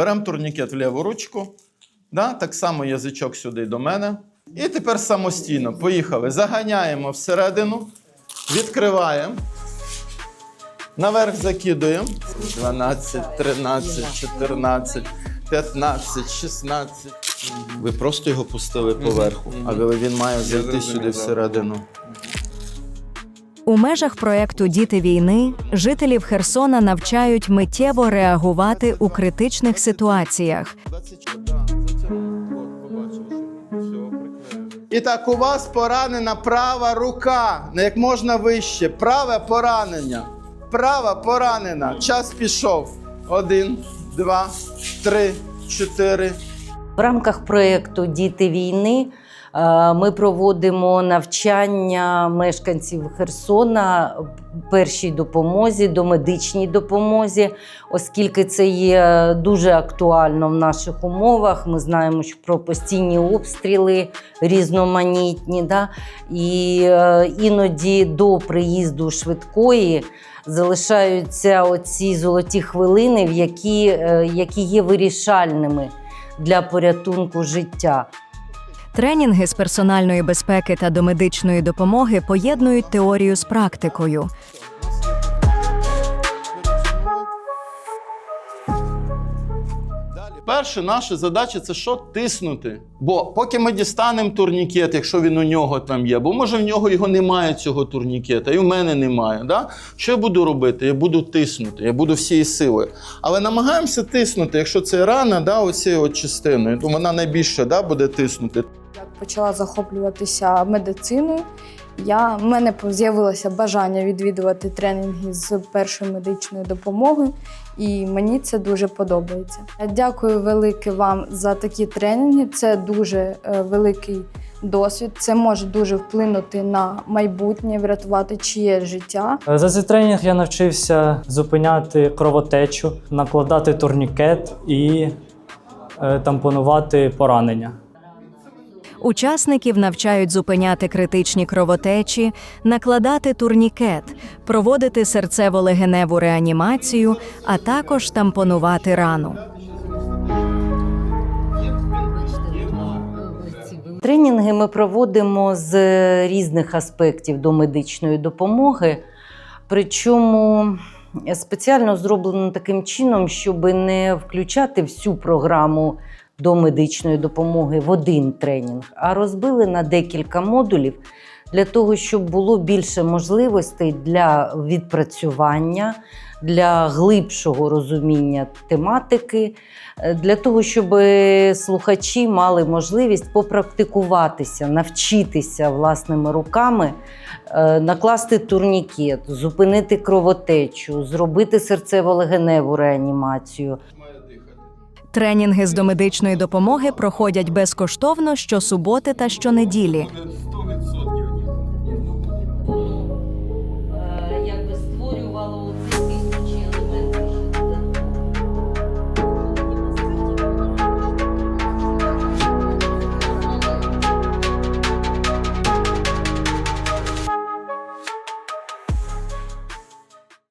Беремо турнікет в ліву ручку. Да? Так само язичок сюди до мене. І тепер самостійно. Поїхали. Заганяємо всередину, відкриваємо. Наверх закидуємо. 12, 13, 14, 15, 16. Ви просто його пустили поверху, але він має зайти сюди всередину. У межах проекту Діти війни жителів Херсона навчають миттєво реагувати у критичних ситуаціях. І так, у вас поранена права рука, не як можна вище. Праве поранення. Права поранена. Час пішов. Один, два, три, чотири. В рамках проєкту Діти війни е, ми проводимо навчання мешканців Херсона першій допомозі, домедичній допомозі, оскільки це є дуже актуально в наших умовах. Ми знаємо що про постійні обстріли різноманітні. Да? І е, іноді до приїзду швидкої залишаються оці золоті хвилини, які, е, які є вирішальними для порятунку життя. Тренінги з персональної безпеки та домедичної допомоги поєднують теорію з практикою. Перше, наша задача це що? Тиснути. Бо поки ми дістанемо турнікет, якщо він у нього там є, бо може в нього його немає цього турнікета, і в мене немає. Да? Що я буду робити? Я буду тиснути, я буду всією силою. Але намагаємося тиснути, якщо це рана, да, оцією частиною, то вона найбільше да, буде тиснути. Почала захоплюватися медициною, я, в мене з'явилося бажання відвідувати тренінги з першої медичної допомоги, і мені це дуже подобається. Дякую велике вам за такі тренінги. Це дуже е, великий досвід. Це може дуже вплинути на майбутнє, врятувати чиє життя. За цей тренінг я навчився зупиняти кровотечу, накладати турнікет і е, тампонувати поранення. Учасників навчають зупиняти критичні кровотечі, накладати турнікет, проводити серцево-легеневу реанімацію, а також тампонувати рану. Тренінги ми проводимо з різних аспектів до медичної допомоги. Причому спеціально зроблено таким чином, щоб не включати всю програму до медичної допомоги в один тренінг, а розбили на декілька модулів для того, щоб було більше можливостей для відпрацювання, для глибшого розуміння тематики, е, для того, щоб слухачі мали можливість попрактикуватися, навчитися власними руками, е, накласти турнікет, зупинити кровотечу, зробити серцево-легеневу реанімацію. Тренінги з домедичної допомоги проходять безкоштовно щосуботи та щонеділі.